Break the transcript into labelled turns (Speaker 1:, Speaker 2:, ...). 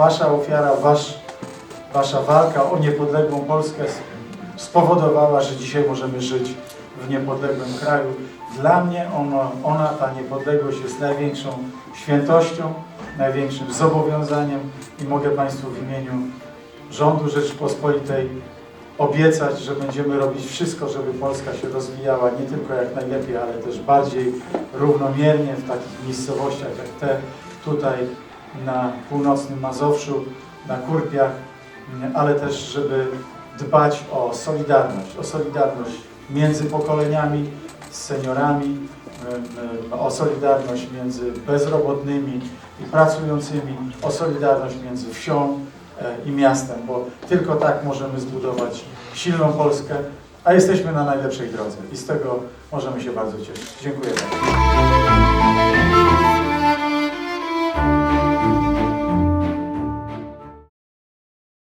Speaker 1: wasza ofiara, wasz, wasza walka o niepodległą Polskę spowodowała, że dzisiaj możemy żyć w niepodległym kraju. Dla mnie ona, ona, ta niepodległość jest największą świętością, największym zobowiązaniem i mogę Państwu w imieniu rządu Rzeczypospolitej obiecać, że będziemy robić wszystko, żeby Polska się rozwijała nie tylko jak najlepiej, ale też bardziej równomiernie w takich miejscowościach jak te tutaj na północnym Mazowszu, na Kurpiach, ale też żeby dbać o solidarność, o solidarność między pokoleniami, z seniorami, o solidarność między bezrobotnymi i pracującymi, o solidarność między wsią e, i miastem, bo tylko tak możemy zbudować silną Polskę, a jesteśmy na najlepszej drodze i z tego możemy się bardzo cieszyć. Dziękuję bardzo.